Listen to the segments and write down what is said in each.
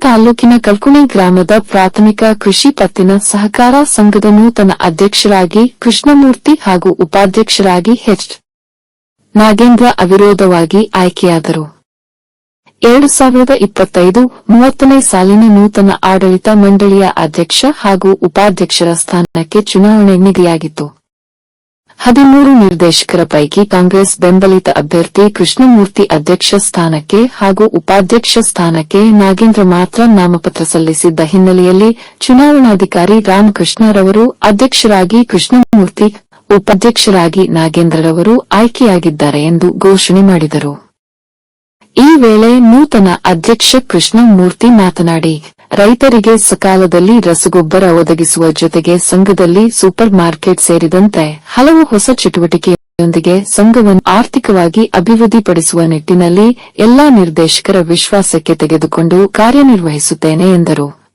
ತಾಲೂಕಿನ ಕಲ್ಕುಣಿ ಗ್ರಾಮದ ಪ್ರಾಥಮಿಕ ಕೃಷಿ ಪತ್ತಿನ ಸಹಕಾರ ಸಂಘದ ನೂತನ ಅಧ್ಯಕ್ಷರಾಗಿ ಕೃಷ್ಣಮೂರ್ತಿ ಹಾಗೂ ಉಪಾಧ್ಯಕ್ಷರಾಗಿ ಹೆಚ್. ನಾಗೇಂದ್ರ ಅವಿರೋಧವಾಗಿ ಆಯ್ಕೆಯಾದರು. ಎರಡು ಸಾವಿರದ ಇಪ್ಪತ್ತೈದು ಮೂವತ್ತನೇ ಸಾಲಿನ ನೂತನ ಆಡಳಿತ ಮಂಡಳಿಯ ಅಧ್ಯಕ್ಷ ಹಾಗೂ ಉಪಾಧ್ಯಕ್ಷರ ಸ್ಥಾನಕ್ಕೆ ಚುನಾವಣೆ ನಿಗದಿಯಾಗಿತ್ತು ಹದಿಮೂರು ನಿರ್ದೇಶಕರ ಪೈಕಿ ಕಾಂಗ್ರೆಸ್ ಬೆಂಬಲಿತ ಅಭ್ಯರ್ಥಿ ಕೃಷ್ಣಮೂರ್ತಿ ಅಧ್ಯಕ್ಷ ಸ್ಥಾನಕ್ಕೆ ಹಾಗೂ ಉಪಾಧ್ಯಕ್ಷ ಸ್ಥಾನಕ್ಕೆ ನಾಗೇಂದ್ರ ಮಾತ್ರ ನಾಮಪತ್ರ ಸಲ್ಲಿಸಿದ್ದ ಹಿನ್ನೆಲೆಯಲ್ಲಿ ಚುನಾವಣಾಧಿಕಾರಿ ರಾಮಕೃಷ್ಣರವರು ಅಧ್ಯಕ್ಷರಾಗಿ ಕೃಷ್ಣಮೂರ್ತಿ, ಉಪಾಧ್ಯಕ್ಷರಾಗಿ ನಾಗೇಂದ್ರರವರು ಆಯ್ಕೆಯಾಗಿದ್ದಾರೆ ಎಂದು ಘೋಷಣೆ ಮಾಡಿದರು. ಈ ವೇಳೆ ನೂತನ ಅಧ್ಯಕ್ಷ ಕೃಷ್ಣಮೂರ್ತಿ ಮಾತನಾಡಿ ರೈತರಿಗೆ ಸಕಾಲದಲ್ಲಿ ರಸಗೊಬ್ಬರ ಒದಗಿಸುವ ಜೊತೆಗೆ ಸಂಘದಲ್ಲಿ ಸೂಪರ್ ಮಾರ್ಕೆಟ್ ಸೇರಿದಂತೆ ಹಲವು ಹೊಸ ಚಟುವಟಿಕೆಯೊಂದಿಗೆ ಸಂಘವನ್ನು ಆರ್ಥಿಕವಾಗಿ ಅಭಿವೃದ್ಧಿಪಡಿಸುವ ನಿಟ್ಟಿನಲ್ಲಿ ಎಲ್ಲಾ ನಿರ್ದೇಶಕರ ವಿಶ್ವಾಸಕ್ಕೆ ತೆಗೆದುಕೊಂಡು ಕಾರ್ಯನಿರ್ವಹಿಸುತ್ತೇನೆ ಎಂದರು.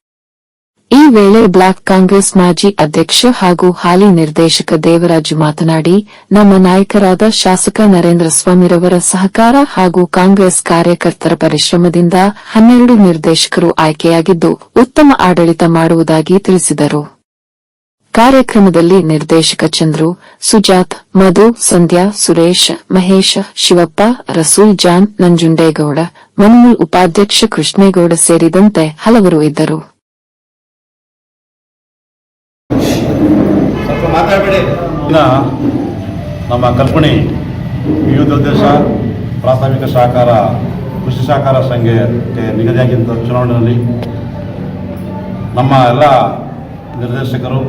ಈ ವೇಳೆ ಬ್ಲಾಕ್ ಕಾಂಗ್ರೆಸ್ ಮಾಜಿ ಅಧ್ಯಕ್ಷ ಹಾಗೂ ಹಾಲಿ ನಿರ್ದೇಶಕ ದೇವರಾಜು ಮಾತನಾಡಿ, ನಮ್ಮ ನಾಯಕರಾದ ಶಾಸಕ ನರೇಂದ್ರ ಸ್ವಾಮಿರವರ ಸಹಕಾರ ಹಾಗೂ ಕಾಂಗ್ರೆಸ್ ಕಾರ್ಯಕರ್ತರ ಪರಿಶ್ರಮದಿಂದ ಹನ್ನೆರಡು ನಿರ್ದೇಶಕರು ಆಯ್ಕೆಯಾಗಿದ್ದು, ಉತ್ತಮ ಆಡಳಿತ ಮಾಡುವುದಾಗಿ ತಿಳಿಸಿದರು. ಕಾರ್ಯಕ್ರಮದಲ್ಲಿ ನಿರ್ದೇಶಕ ಚಂದ್ರು, ಸುಜಾತ್, ಮಧು, ಸಂಧ್ಯಾ, ಸುರೇಶ್, ಮಹೇಶ್, ಶಿವಪ್ಪ, ರಸೂಲ್ ಜಾನ್, ನಂಜುಂಡೇಗೌಡ, ಮನ್ಮೂಲ್ ಉಪಾಧ್ಯಕ್ಷ ಕೃಷ್ಣೇಗೌಡ ಸೇರಿದಂತೆ ಹಲವರು ಇದ್ದರು ಸ್ವಲ್ಪ ಮಾತಾಡಬೇಡಿ ಇನ್ನ ನಮ್ಮ ಕಲ್ಪಣಿ ವಿವಿಧೋದ್ದೇಶ ಪ್ರಾಥಮಿಕ ಸಹಕಾರ ಕೃಷಿ ಸಹಕಾರ ಸಂಘಕ್ಕೆ ನಿಗದಿಯಾಗಿದ್ದ ಚುನಾವಣೆಯಲ್ಲಿ ನಮ್ಮ ಎಲ್ಲ ನಿರ್ದೇಶಕರು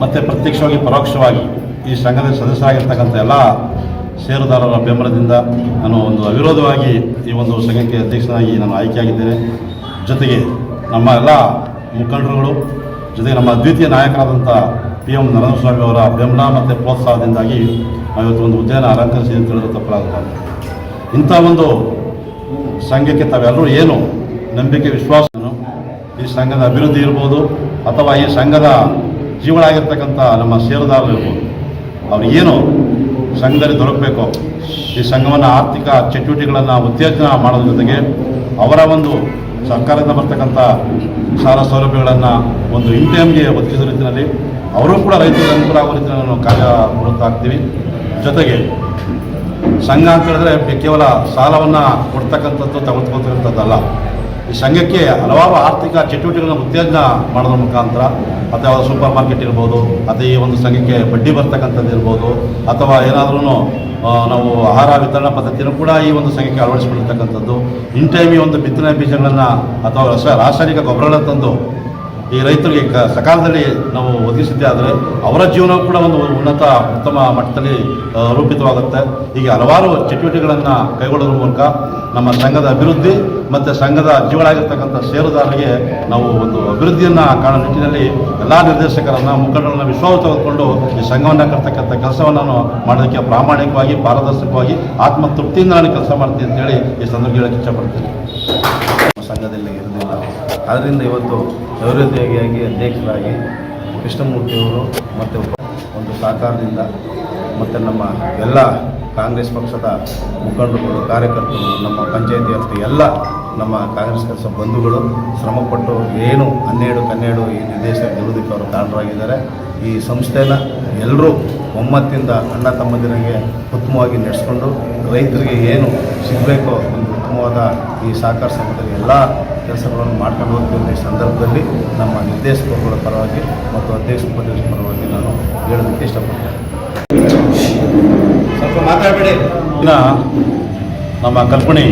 ಮತ್ತು ಪ್ರತ್ಯಕ್ಷವಾಗಿ, ಪರೋಕ್ಷವಾಗಿ ಈ ಸಂಘದ ಸದಸ್ಯರಾಗಿರ್ತಕ್ಕಂಥ ಎಲ್ಲ ಷೇರುದಾರರ ಬೆಂಬಲದಿಂದ ನಾನು ಒಂದು ಅವಿರೋಧವಾಗಿ ಈ ಒಂದು ಸಂಘಕ್ಕೆ ಅಧ್ಯಕ್ಷನಾಗಿ ನಾನು ಆಯ್ಕೆಯಾಗಿದ್ದೇನೆ. ಜೊತೆಗೆ ನಮ್ಮ ಎಲ್ಲ ಮುಖಂಡರುಗಳು, ಜೊತೆಗೆ ನಮ್ಮ ಅದ್ವಿತೀಯ ನಾಯಕರಾದಂಥ ಪಿ ಎಂ ನರಸ್ವಾಮಿ ಸ್ವಾಮಿ ಅವರ ಬೆಂಬಲ ಮತ್ತು ಪ್ರೋತ್ಸಾಹದಿಂದಾಗಿ ಇವತ್ತು ಒಂದು ಉದ್ಯಾನ ಅಂತ ತಿಳಿದು ತಪ್ಪಲಾಗಬಾರ್ದು ಇಂಥ ಒಂದು ಸಂಘಕ್ಕೆ ತಾವೆಲ್ಲರೂ ಏನು ನಂಬಿಕೆ, ವಿಶ್ವಾಸ ಈ ಸಂಘದ ಅಭಿವೃದ್ಧಿ ಇರ್ಬೋದು ಅಥವಾ ಈ ಸಂಘದ ಜೀವನ ಆಗಿರ್ತಕ್ಕಂಥ ನಮ್ಮ ಷೇರುದಾರರು ಇರ್ಬೋದು. ಏನು ಸಂಘದಲ್ಲಿ ದೊರಕಬೇಕು, ಈ ಸಂಘವನ್ನು ಆರ್ಥಿಕ ಚಟುವಟಿಕೆಗಳನ್ನು ಉತ್ತೇಜನ ಮಾಡೋದ್ರ ಜೊತೆಗೆ ಅವರ ಒಂದು ಸರ್ಕಾರದಿಂದ ಬರ್ತಕ್ಕಂಥ ಸಾಲ ಸೌಲಭ್ಯಗಳನ್ನು ಒಂದು ಇನ್ ಟೈಮ್ಗೆ ರೀತಿಯಲ್ಲಿ ಅವರು ಕೂಡ ರೈತರಿಗೆ ಅನುಕೂಲ ಆಗುವ ರೀತಿಯಲ್ಲಿ ನಾವು ಕಾರ್ಯ ಆಗ್ತೀವಿ ಜೊತೆಗೆ ಸಂಘ ಅಂತ ಹೇಳಿದ್ರೆ ಕೇವಲ ಸಾಲವನ್ನು ಕೊಡ್ತಕ್ಕಂಥದ್ದು ತಗೊಳ್ತಕ್ಕಂಥದ್ದಲ್ಲ. ಈ ಸಂಘಕ್ಕೆ ಹಲವಾರು ಆರ್ಥಿಕ ಚಟುವಟಿಕೆಗಳನ್ನು ಉತ್ತೇಜನ ಮಾಡೋದ್ರ ಮುಖಾಂತರ ಅಥವಾ ಸೂಪರ್ ಮಾರ್ಕೆಟ್ ಇರ್ಬೋದು ಅಥವಾ ಈ ಒಂದು ಸಂಘಕ್ಕೆ ಬಡ್ಡಿ ಬರ್ತಕ್ಕಂಥದ್ದು ಇರ್ಬೋದು, ಅಥವಾ ಏನಾದ್ರೂ ನಾವು ಆಹಾರ ವಿತರಣಾ ಪದ್ಧತಿಯನ್ನು ಕೂಡ ಈ ಒಂದು ಸಂಘಕ್ಕೆ ಅಳವಡಿಸಿಕೊಂಡಿರ್ತಕ್ಕಂಥದ್ದು. ಇನ್ ಟೈಮ್ ಈ ಒಂದು ಬಿತ್ತನೆ ಬೀಜಗಳನ್ನು ಅಥವಾ ರಸ ರಾಸಾಯನಿಕ ಗೊಬ್ಬರಗಳನ್ನು ತಂದು ಈ ರೈತರಿಗೆ ಸಕಾಲದಲ್ಲಿ ನಾವು ಒದಗಿಸಿದ್ದೇ ಆದರೆ ಅವರ ಜೀವನ ಕೂಡ ಒಂದು ಉನ್ನತ, ಉತ್ತಮ ಮಟ್ಟದಲ್ಲಿ ರೂಪಿತವಾಗುತ್ತೆ. ಹೀಗೆ ಹಲವಾರು ಚಟುವಟಿಕೆಗಳನ್ನು ಕೈಗೊಳ್ಳೋದ್ರ ಮೂಲಕ ನಮ್ಮ ಸಂಘದ ಅಭಿವೃದ್ಧಿ ಮತ್ತು ಸಂಘದ ಜೀವಳಾಗಿರ್ತಕ್ಕಂಥ ಷೇರುದಾರರಿಗೆ ನಾವು ಒಂದು ಅಭಿವೃದ್ಧಿಯನ್ನು ಕಾಣೋ ನಿಟ್ಟಿನಲ್ಲಿ ಎಲ್ಲ ನಿರ್ದೇಶಕರನ್ನು, ಮುಖಂಡರನ್ನು ವಿಶ್ವಾಸ ತೆಗೆದುಕೊಂಡು ಈ ಸಂಘವನ್ನು ಕರ್ತಕ್ಕಂಥ ಕೆಲಸವನ್ನು ನಾನು ಮಾಡೋದಕ್ಕೆ ಪ್ರಾಮಾಣಿಕವಾಗಿ, ಪಾರದರ್ಶಕವಾಗಿ ಆತ್ಮತೃಪ್ತಿಯಿಂದ ನಾನು ಕೆಲಸ ಮಾಡ್ತೀನಿ ಅಂತೇಳಿ ಈ ಸಂದರ್ಭ ಹೇಳಕ್ಕೆ ಇಷ್ಟಪಡ್ತೀನಿ. ಸಂಘದಲ್ಲಿ ಇರಲಿಲ್ಲ ಆದ್ದರಿಂದ ಇವತ್ತು ಅಭಿವೃದ್ಧಿಯಾಗಿ ಅಧ್ಯಕ್ಷರಾಗಿ ಕೃಷ್ಣಮೂರ್ತಿಯವರು ಮತ್ತು ಒಂದು ಸಹಕಾರದಿಂದ ಮತ್ತು ನಮ್ಮ ಎಲ್ಲ ಕಾಂಗ್ರೆಸ್ ಪಕ್ಷದ ಮುಖಂಡರುಗಳು, ಕಾರ್ಯಕರ್ತರು, ನಮ್ಮ ಪಂಚಾಯತಿ ಎಲ್ಲ ನಮ್ಮ ಕಾಂಗ್ರೆಸ್ ಕೆಲಸ ಬಂಧುಗಳು ಶ್ರಮಪಟ್ಟು ಏನು ಹನ್ನೆರಡು ಹನ್ನೆರಡು ಈ ನಿರ್ದೇಶಕ ನಿವೃತ್ತಿಗೆ ಅವರು ಕಾರಣರಾಗಿದ್ದಾರೆ. ಈ ಸಂಸ್ಥೆನ ಎಲ್ಲರೂ ಒಮ್ಮತ್ತಿಂದ ಅಣ್ಣ ತಮ್ಮಂದಿರಿಗೆ ಉತ್ತಮವಾಗಿ ನಡೆಸ್ಕೊಂಡು ರೈತರಿಗೆ ಏನು ಸಿಗಬೇಕೋ ಒಂದು ಉತ್ತಮವಾದ ಈ ಸಹಕಾರ ಸಂಘದಲ್ಲಿ ಎಲ್ಲ ಕೆಲಸಗಳನ್ನು ಮಾಡ್ಕೊಂಡು ಹೋಗ್ತಿರೋ ಈ ಸಂದರ್ಭದಲ್ಲಿ ನಮ್ಮ ನಿರ್ದೇಶಕರುಗಳ ಪರವಾಗಿ ಮತ್ತು ಅಧ್ಯಕ್ಷ ಉಪಾಧ್ಯಕ್ಷ ಪರವಾಗಿ ನಾನು ಹೇಳೋದಕ್ಕೆ ಇಷ್ಟಪಡ್ತೇನೆ. ಸ್ವಲ್ಪ ಮಾತಾಡಬೇಡಿ. ಇನ್ನು ನಮ್ಮ ಕಲ್ಪಣಿ